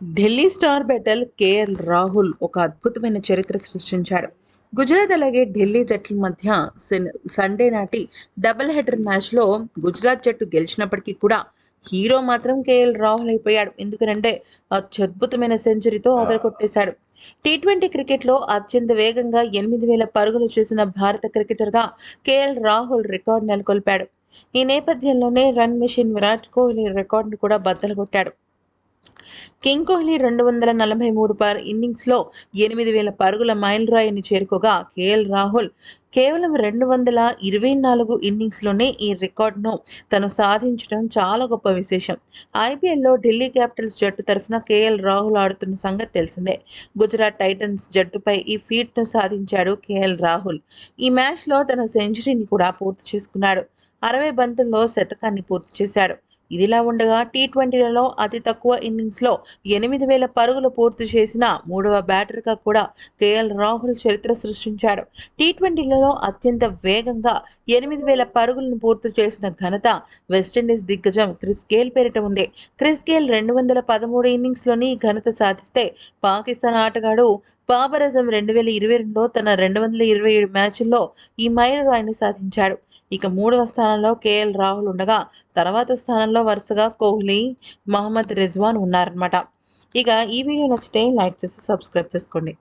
Delhi star batter KL Rahul ఒక అద్భుతమైన చరిత్ర సృష్టించాడు గుజరాత్ అలాగే ఢిల్లీ జట్ల మధ్య సెన్- సండే నాటి డబుల్ హెడర్ మ్యాచ్లో గుజరాత్ జట్టు గెలిచినప్పటికీ కూడా హీరో మాత్రం కేఎల్ రాహుల్ అయిపోయాడు. ఎందుకంటే అత్యద్భుతమైన సెంచరీతో అదరకొట్టేశాడు టీ ట్వంటీ క్రికెట్లో అత్యంత వేగంగా ఎనిమిది వేల పరుగులు చేసిన భారత క్రికెటర్గా కేఎల్ రాహుల్ రికార్డు నెలకొల్పాడు. ఈ నేపథ్యంలోనే రన్ మెషిన్ విరాట్ కోహ్లీ రికార్డును కూడా బద్దలు కొట్టాడు. కింగ్ కోహ్లీ రెండు వందల నలభై మూడు పర్ ఇన్నింగ్స్లో ఎనిమిది వేల పరుగుల మైల్ రాయిని చేరుకోగా కేఎల్ రాహుల్ కేవలం రెండు వందల ఇరవై నాలుగు ఇన్నింగ్స్లోనే ఈ రికార్డును తను సాధించడం చాలా గొప్ప విశేషం. ఐపీఎల్లో ఢిల్లీ క్యాపిటల్స్ జట్టు తరఫున కేఎల్ రాహుల్ ఆడుతున్న సంగతి తెలిసిందే. గుజరాత్ టైటన్స్ జట్టుపై ఈ ఫీట్ను సాధించాడు కేఎల్ రాహుల్. ఈ మ్యాచ్లో తన సెంచరీని కూడా పూర్తి చేసుకున్నాడు. అరవై బంతుల్లో శతకాన్ని పూర్తి చేశాడు. ఇదిలా ఉండగా టీ ట్వంటీలలో అతి తక్కువ ఇన్నింగ్స్లో ఎనిమిది వేల పరుగులు పూర్తి చేసిన మూడవ బ్యాటర్గా కూడా కేఎల్ రాహుల్ చరిత్ర సృష్టించాడు. టీ ట్వంటీలలో అత్యంత వేగంగా ఎనిమిది వేల పరుగులను పూర్తి చేసిన ఘనత వెస్టిండీస్ దిగ్గజం క్రిస్ గేల్ పేరిట ఉంది. క్రిస్ గేల్ రెండు వందల పదమూడు ఇన్నింగ్స్లోని ఘనత సాధిస్తే పాకిస్తాన్ ఆటగాడు బాబర్ అజం రెండు వేల ఇరవై రెండులో తన రెండు వందల ఇరవై ఏడు మ్యాచ్ల్లో ఈ మైలురాయిని సాధించాడు. ఇక మూడవ స్థానంలో కేఎల్ రాహుల్ ఉండగా తర్వాత స్థానంలో వరుసగా కోహ్లీ మహమ్మద్ రిజ్వాన్ ఉన్నారన్నమాట. ఇక ఈ వీడియో నచ్చితే లైక్ చేసి సబ్స్క్రైబ్ చేసుకోండి.